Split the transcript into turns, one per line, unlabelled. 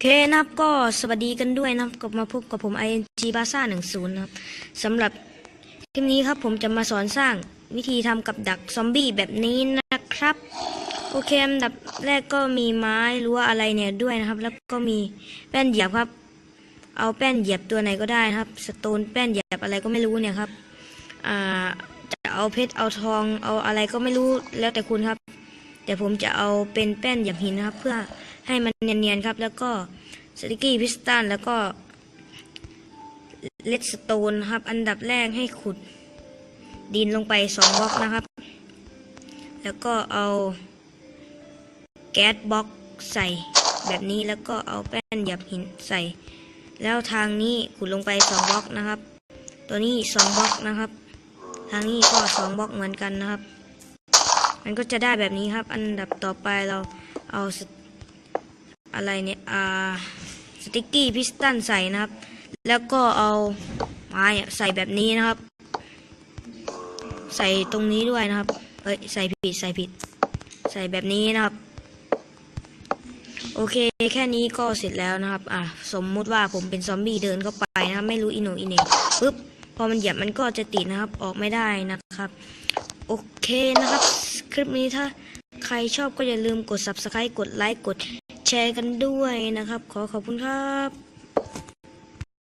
เคนะครับก็สวัสดีกันด้วยนะครับกลับมาพบกับผม ING b a s a 10นะครับสำหรับคลิปนี้ครับผมจะมาสอนสร้างวิธีทำกับดักซอมบี้แบบนี้นะครับ โอเคอันดับแรกก็มีไม้รั้วอะไรเนี่ยด้วยนะครับ แล้วก็มีแป้นเหยียบครับ เอาแป้นเหยียบตัวไหนก็ได้ครับ สโตนแป้นเหยียบอะไรก็ไม่รู้เนี่ยครับอ่าจะเอาเพชรเอาทองเอาอะไรก็ไม่รู้แล้วแต่คุณครับ แต่ผมจะเอาเป็นแป้นเหยียบหินนะครับเพื่อ ให้มันเนียนๆครับ แล้วก็สติกี้พิสตันแล้วก็เลดสโตนครับ อันดับแรกให้ขุดดินลงไปสองบล็อกนะครับ แล้วก็เอาแก๊สบล็อกใส่แบบนี้แล้วก็เอาแป้นหยียบหินใส่ แล้วทางนี้ขุดลงไปสองบล็อกนะครับ ตัวนี้สองบล็อกนะครับ ทางนี้ก็สองบล็อกเหมือนกันนะครับ มันก็จะได้แบบนี้ครับ อันดับต่อไปเราเอา อะไรเนี่ยอ่าสติกกี้พิสตันใส่นะครับ แล้วก็เอาไม้ใส่แบบนี้นะครับ ใส่ตรงนี้ด้วยนะครับเอ้ยใส่ผิดใส่ผิด ใส่แบบนี้นะครับ โอเคแค่นี้ก็เสร็จแล้วนะครับ อะสมมุติว่าผมเป็นซอมบี้เดินเข้าไปนะครับไม่รู้อินโนอินเหนปุ๊บพอมันเหยียบมันก็จะติดนะครับออกไม่ได้นะครับ โอเคนะครับ คลิปนี้ถ้าใครชอบก็อย่าลืมกด subscribe กดไลค์กด แชร์กันด้วยนะครับ ขอขอบคุณครับ